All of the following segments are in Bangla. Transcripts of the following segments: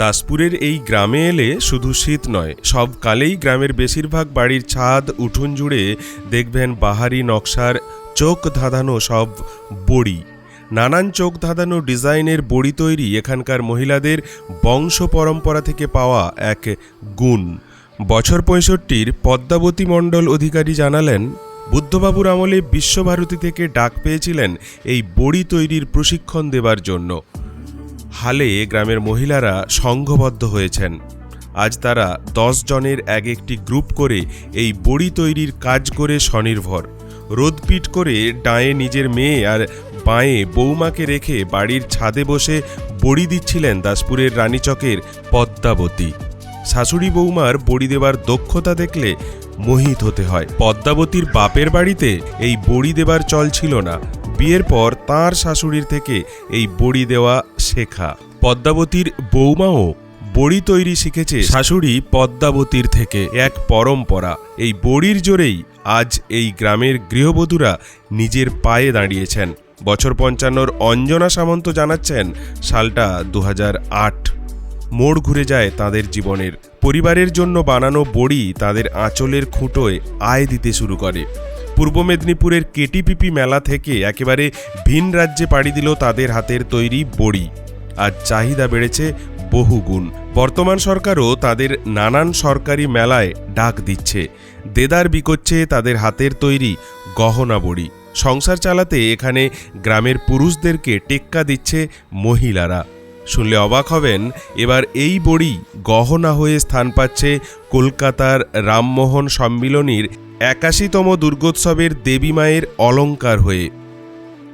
দাসপুরের এই গ্রামে এলে শুধু শীত নয়, সব কালেই গ্রামের বেশিরভাগ বাড়ির ছাদ, উঠোন জুড়ে দেখবেন বাহারি নকশার চোখ ধাঁধানো সব বড়ি। নানান চোখ ধাঁধানো ডিজাইনের বড়ি তৈরি এখানকার মহিলাদের বংশ পরম্পরা থেকে পাওয়া এক গুণ। বছর পঁয়ষট্টির পদ্মাবতী মণ্ডল অধিকারী জানালেন, বুদ্ধবাবুর আমলে বিশ্বভারতী থেকে ডাক পেয়েছিলেন এই বড়ি তৈরির প্রশিক্ষণ দেবার জন্য। হালে গ্রামের মহিলারা সংঘবদ্ধ হয়েছেন। আজ তারা দশ জনের এক একটি গ্রুপ করে এই বড়ি তৈরির কাজ করে স্বনির্ভর। রোদপিট করে ডায়ে নিজের মেয়ে আর বাঁয়ে বৌমাকে রেখে বাড়ির ছাদে বসে বড়ি দিচ্ছিলেন দাসপুরের রানীচকের পদ্মাবতী। শাশুড়ি বৌমার বড়ি দেবার দক্ষতা দেখলে মোহিত হতে হয়। পদ্মাবতীর বাপের বাড়িতে এই বড়ি দেবার চল ছিল না। বিয়ের পর তার শাশুড়ির থেকে এই বড়ি দেওয়া শেখা। পদ্মাবতীর বৌমাও বড়ি তৈরি শিখেছে শাশুড়ি পদ্মাবতীর থেকে এক পরম্পরা। এই বড়ির জোরেই আজ এই গ্রামের গৃহবধূরা নিজের পায়ে দাঁড়িয়েছেন। বছর পঞ্চান্নর অঞ্জনা সামন্ত জানাচ্ছেন, সালটা দু মোড় ঘুরে যায় তাদের জীবনের। পরিবারের জন্য বানানো বড়ি তাদের আঁচলের খুঁটোয় আয় দিতে শুরু করে। পূর্ব মেদিনীপুরের কেটিপিপি মেলা থেকে একেবারে ভিন রাজ্যে পাড়ি দিল তাদের হাতের তৈরি বড়ি। আর চাহিদা বেড়েছে বহুগুণ বর্তমান সরকারও তাদের নানান সরকারি মেলায় ডাক দিচ্ছে। দেদার বিকোচ্ছে তাদের হাতের তৈরি গহনা বড়ি। সংসার চালাতে এখানে গ্রামের পুরুষদেরকে টেক্কা দিচ্ছে মহিলারা। শুনলে অবাক হবেন, এবার এই বড়ি গহনা হয়ে স্থান পাচ্ছে কলকাতার রামমোহন সম্মিলনীর একাশিতম দুর্গোৎসবের দেবী মায়ের অলঙ্কার হয়ে।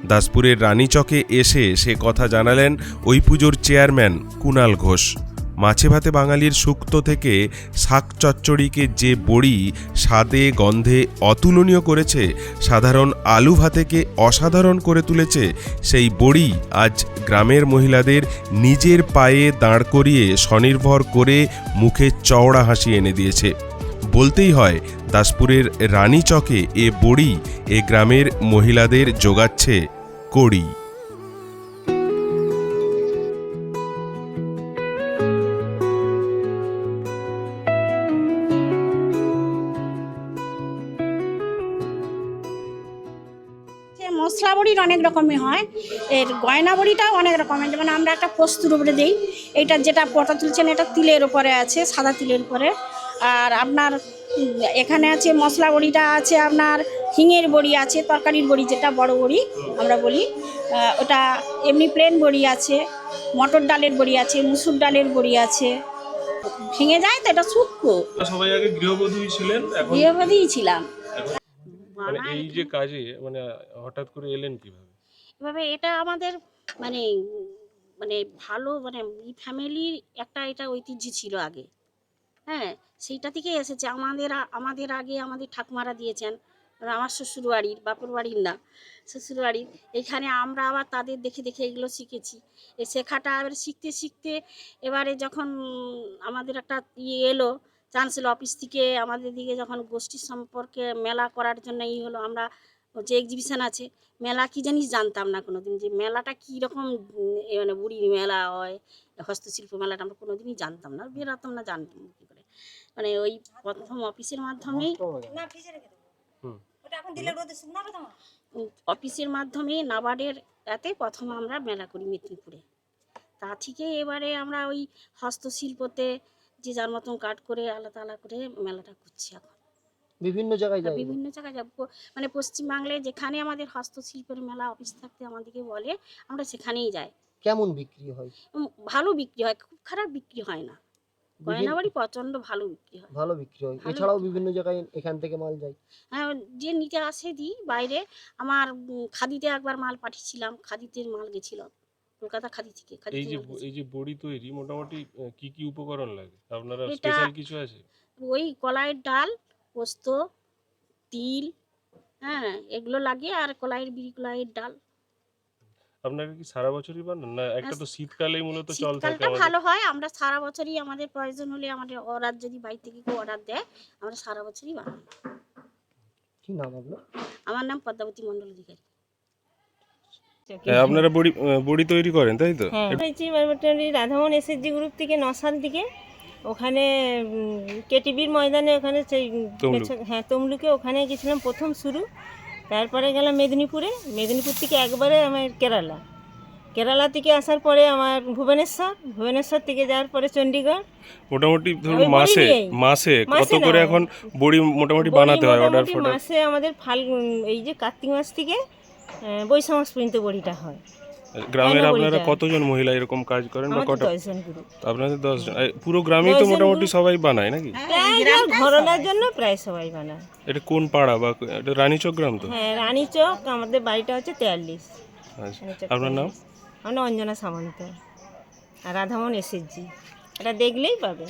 দাসপুরের রানীচকে এসে সে কথা জানালেন ওই পুজোর চেয়ারম্যান কুণাল ঘোষ। মাছে ভাতে বাঙালির সুক্ত থেকে শাক চচ্চড়িকে যে বড়ি স্বাদে, গন্ধে অতুলনীয় করেছে, সাধারণ আলু ভাতেকে অসাধারণ করে তুলেছে, সেই বড়ি আজ গ্রামের মহিলাদের নিজের পায়ে দাঁড় করিয়ে স্বনির্ভর করে মুখে চওড়া হাসি এনে দিয়েছে। বলতেই হয়, দাসপুরের রানীচকে এ বড়ি, এ গ্রামের মহিলাদের যোগাচ্ছে কড়ি। মশলা বড়ির অনেক রকমের হয়, এর গয়না বড়িটাও অনেক রকমের। যেমন আমরা একটা পোস্তুর উপরে দিই এইটা যেটা পটা তুলছেন, এটা তিলের উপরে আছে, সাদা তিলের উপরে। আর আপনার এখানে আছে মশলা বড়িটা আছে আপনার হিঙের বড়ি আছে তরকারির বড়ি যেটা বড় বড়ি আমরা বলি। ওটা এমনি প্লেন বড়ি আছে মটর ডালের বড়ি আছে মুসুর ডালের বড়ি আছে। ভেঙে যায় তো এটা শুক্তো সবাই আগে গৃহবধূই ছিলেন এখন বিয়েবাদিই ছিলাম। মানে এই যে কাজে মানে হঠাৎ করে এলেন কীভাবে? এভাবে এটা আমাদের মানে মানে ভালো মানে ফ্যামিলির একটা এটা ঐতিহ্য ছিল আগে। হ্যাঁ সেইটা থেকে এসেছে। আমাদের আমাদের আগে আমাদের ঠাকুমারা দিয়েছেন, আমার শ্বশুর বাড়ির বাপের বাড়ির না শ্বশুর বাড়ির এখানে আমরা আবার তাদের দেখে দেখে এগুলো শিখেছি। এই শেখাটা এবার শিখতে শিখতে এবারে যখন আমাদের একটা ইয়ে এলো, চান্সেল অফিস থেকে আমাদের দিকে যখন গোষ্ঠী সম্পর্কে মেলা করার জন্য ই হলো, আমরা যে এক্সিবিশন আছে, মেলা কি জানিস জানতাম না কোনোদিন যে মেলাটা কী রকম এ মানে বুড়ির মেলা হয়, হস্তশিল্প মেলাটা আমরা কোনোদিনই জানতাম না, বেরাতাম না, জানতাম মানে ওই প্রথম অফিসের মাধ্যমেই হুম। উম, অফিসের মাধ্যমে নাবার্ডের এতে প্রথম আমরা মেলা করি মেদিনীপুরে। তা থেকে এবারে আমরা ওই হস্তশিল্পতে যে যার মতন কাট করে আলাদা আলাদা করে মেলাটা করছি এখন। বিভিন্ন জায়গায় যাই বিভিন্ন জায়গায় যাব। মানে পশ্চিমবাংলায় যেখানে আমাদের হস্তশিল্পের মেলা অফিস থাকতে আমাদেরকে বলে আমরা সেখানেই যাই। কেমন বিক্রি হয়? ভালো বিক্রি হয় খুব খারাপ বিক্রি হয় না। গয়নাবাড়ি প্রচণ্ড ভালো বিক্রি হয়। ভালো বিক্রি হয়। এছাড়াও বিভিন্ন জায়গায় এখান থেকে মাল যায়। হ্যাঁ যে নিতে আসে দিই বাইরে আমার খাদিতে একবার মাল পাঠিয়েছিলাম খাদিতে মাল গেছিল। কলকাতা খাদি থেকে এই যে এই যে বড়ি তৈরি মোটামুটি কি কি উপকরণ লাগে? আপনারা স্পেশাল কিছু আছে? ওই কলাইয়ের ডাল পোস্ত তিল হ্যাঁ এগুলো লাগে আর কলাইয়ের বিড়ি কলাইয়ের ডাল। আপনারা কি সারা বছরই বানান না একটা তো শীতকালেই মূলত চল থাকে শীতকালটা ভালো হয় আমরা সারা বছরই আমাদের প্রয়োজন হলে আমাদের অর্ডার যদি বাইরে থেকে কেউ অর্ডার দেয় আমরা সারা বছরই বানাই। কি নাম আপনার? আমার নাম পদ্মাবতী মণ্ডল অধিকারী। হ্যাঁ, আপনারা বড়ি বড়ি তৈরি করেন তাই তো? হ্যাঁ রাধামন এসএসজি গ্রুপ থেকে নসার দিকে ওখানে কেটিভির ময়দানে ওখানে সেই হ্যাঁ তমলুকে ওখানে গেছিলাম প্রথম শুরু। তারপরে গেলাম মেদিনীপুরে। মেদিনীপুর থেকে একবারে আমার কেরালা। কেরালা থেকে আসার পরে আমার ভুবনেশ্বর। ভুবনেশ্বর থেকে যাওয়ার পরে চণ্ডীগড় মোটামুটি ধরুন মাসে মাসে কত করে এখন বড়ি মোটামুটি বানাতে হয় অর্ডার মাসে আমাদের ফাল এই যে কার্তিক মাস থেকে বৈশাখ মাস পর্যন্ত বড়িটা হয়। গ্রামের আপনারা কতজন মহিলা এরকম কাজ করেন বা কটা? দশজন আপনাদের দশ জন পুরো গ্রামেই তো মোটামুটি সবাই বানায় নাকি? প্রায় ঘরনার জন্য প্রায় সবাই বানায়। এটা কোন পাড়া বা এটা রানীচক গ্রাম তো? হ্যাঁ রানী চক আমাদের বাড়িটা হচ্ছে তেয়াল্লিশ। আচ্ছা আপনার নাম? 43 আমার অঞ্জনা সামন্ত। আর রাধামন এসএসজি এটা দেখলেই পাবে।